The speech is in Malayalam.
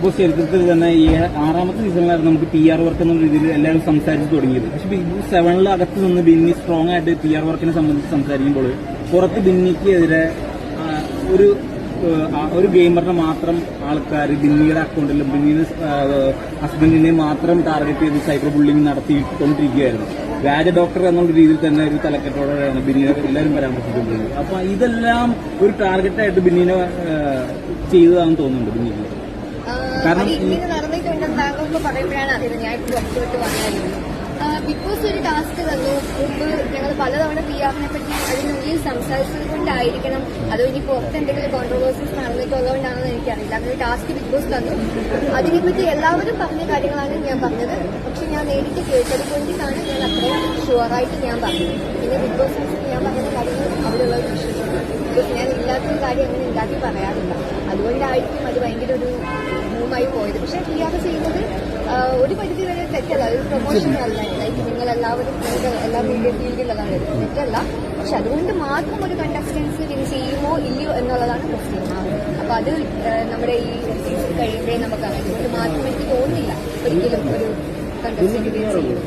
ഇപ്പോൾ ചരിത്രത്തിൽ തന്നെ ഈ ആറാമത്തെ സീസണിലായിരുന്നു നമുക്ക് പി ആർ വർക്ക് എന്ന രീതിയിൽ എല്ലാവരും സംസാരിച്ച് തുടങ്ങിയത്. പക്ഷെ ബിഗ് ബോസ് സെവനിൽ അകത്ത് നിന്ന് ബിന്നി സ്ട്രോങ് ആയിട്ട് പി ആർ വർക്കിനെ സംബന്ധിച്ച് സംസാരിക്കുമ്പോൾ പുറത്ത് ബിന്നിക്കെതിരെ ഒരു ഒരു ഗെയിമറിനെ മാത്രം ആൾക്കാർ ബിന്നിയുടെ അക്കൗണ്ടിലും ബിന്നിയുടെ ഹസ്ബൻഡിനെ മാത്രം ടാർഗറ്റ് ചെയ്ത് സൈബർ ബുള്ളിങ് നടത്തിക്കൊണ്ടിരിക്കുകയായിരുന്നു. വ്യാജ ഡോക്ടർ എന്നുള്ള രീതിയിൽ തന്നെ ഒരു തലക്കെട്ടോടെയാണ് ബിന്നിയെ എല്ലാവരും പരാമർശിച്ചുകൊണ്ടിരുന്നത് അപ്പൊ ഇതെല്ലാം ഒരു ടാർഗറ്റായിട്ട് ബിന്നിനെ ചെയ്തതാണെന്ന് തോന്നുന്നുണ്ട് ബിന്നിക്ക്. കാരണം നടന്നിട്ടുണ്ടെന്ന് താങ്കൾക്ക് പറയുമ്പോഴാണ് അറിയുന്നത് ഞാൻ പുറത്തോട്ട് വന്നായിരുന്നു ബിഗ് ബോസ് ഒരു ടാസ്ക് തന്നു. മുമ്പ് ഞങ്ങൾ പലതവണ പി ആറിനെ പറ്റി അതിനുള്ളിൽ സംസാരിച്ചത് കൊണ്ടായിരിക്കണം. അതോ ഇനി പുറത്ത് എന്തെങ്കിലും കോൺട്രവേഴ്സീസ് നടന്നിട്ടുള്ളതുകൊണ്ടാണെന്ന് എനിക്കറിയില്ല. അങ്ങനെ ടാസ്ക് ബിഗ് ബോസ് തന്നു. അതിനെപ്പറ്റി എല്ലാവരും പറഞ്ഞ കാര്യങ്ങളാണ് ഞാൻ പറഞ്ഞത്. പക്ഷെ ഞാൻ നേരിട്ട് കേട്ടത് കൊണ്ടിട്ടാണ് ഞാൻ അത്രയും ഷുവറായിട്ട് ഞാൻ പറഞ്ഞത്. പിന്നെ ബിഗ് ബോസ് ഞാൻ പറഞ്ഞ കാര്യങ്ങൾ അവിടെയുള്ളവർ വിശ്വസിക്കുന്നു ഞാൻ ഇല്ലാത്തൊരു കാര്യം അങ്ങനെ ഉണ്ടാക്കി പറയാറില്ല. അതുകൊണ്ടായിരിക്കും അത് ഭയങ്കര ഒരു മൂവായി പോയത്. പക്ഷെ ടി ആർ ചെയ്യുന്നത് ഒരു പരിധി വരെ തെറ്റല്ല. ഒരു പ്രൊമോഷൻ അല്ല. ലൈക്ക് നിങ്ങൾ എല്ലാവരും എല്ലാ മീഡിയ ഫീൽഡിലുള്ളതാണ് തെറ്റല്ല. പക്ഷെ അതുകൊണ്ട് മാത്രം ഒരു കണ്ടസ്റ്റൻസ് വിൻ ചെയ്യുമോ ഇല്ലയോ എന്നുള്ളതാണ് പ്രശ്നം അപ്പൊ അത് നമ്മുടെ ഈ സീസൺ കഴിയുമ്പോഴേ നമുക്കറിയാം അതുകൊണ്ട് മാത്രം എനിക്ക് തോന്നുന്നില്ല. ഒരിക്കലും ഒരു കണ്ടസ്റ്റന്റ് വിൻ ചെയ്യും